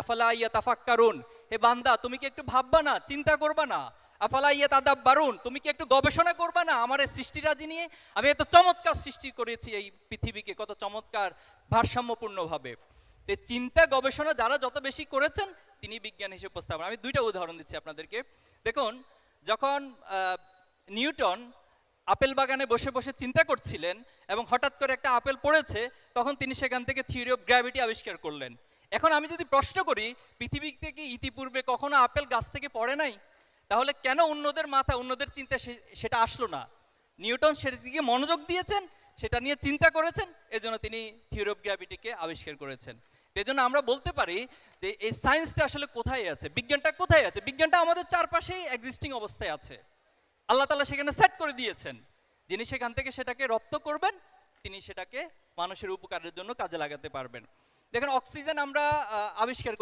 আফালা ইয়া তাফাক্কারুন। হে বান্দা, তুমি কি একটু ভাববা না, চিন্তা করবা না? আফালা ইয়া তাদাব বারুন তুমি কি একটু গবেষণা করবা না আমার সৃষ্টিরাজি নিয়ে? আমি এত চমৎকার সৃষ্টি করেছি এই পৃথিবীকে, কত চমৎকার ভারসাম্যপূর্ণভাবে। তো চিন্তা, গবেষণা যারা যত বেশি করেছেন, তিনি বিজ্ঞান হিসেবে উপস্থাপন আমি দুইটা উদাহরণ দিচ্ছি আপনাদেরকে। দেখুন, যখন নিউটন আপেল বাগানে বসে বসে চিন্তা করছিলেন এবং হঠাৎ করে একটা আপেল পড়েছে, তখন তিনি সেখান থেকে থিওরি অফ গ্র্যাভিটি আবিষ্কার করলেন। এখন আমি যদি প্রশ্ন করি পৃথিবী থেকে ইতিপূর্বে কখনো আপেল গাছ থেকে পড়ে নাই? তাহলে কেন অন্যদের মাথা অন্যদের চিন্তা সেটা আসলো না? নিউটন সেদিকে মনোযোগ দিয়েছেন, সেটা নিয়ে চিন্তা করেছেন, এজন্য তিনি থিওরি অফ গ্র্যাভিটিকে আবিষ্কার করেছেন। এজন্য আমরা বলতে পারি যে এই সায়েন্সটা আসলে কোথায় আছে? বিজ্ঞানটা কোথায় আছে? বিজ্ঞানটা আমাদের চারপাশেই এক্সিস্টিং অবস্থায় আছে। আল্লাহ তালা সেখানে সেট করে দিয়েছেন। যিনি সেখান থেকে সেটাকে রপ্ত করবেন, তিনি সেটাকে মানুষের উপকারের জন্য কাজে লাগাতে পারবেন। দেখেন অক্সিজেন আমরা আবিষ্কার করি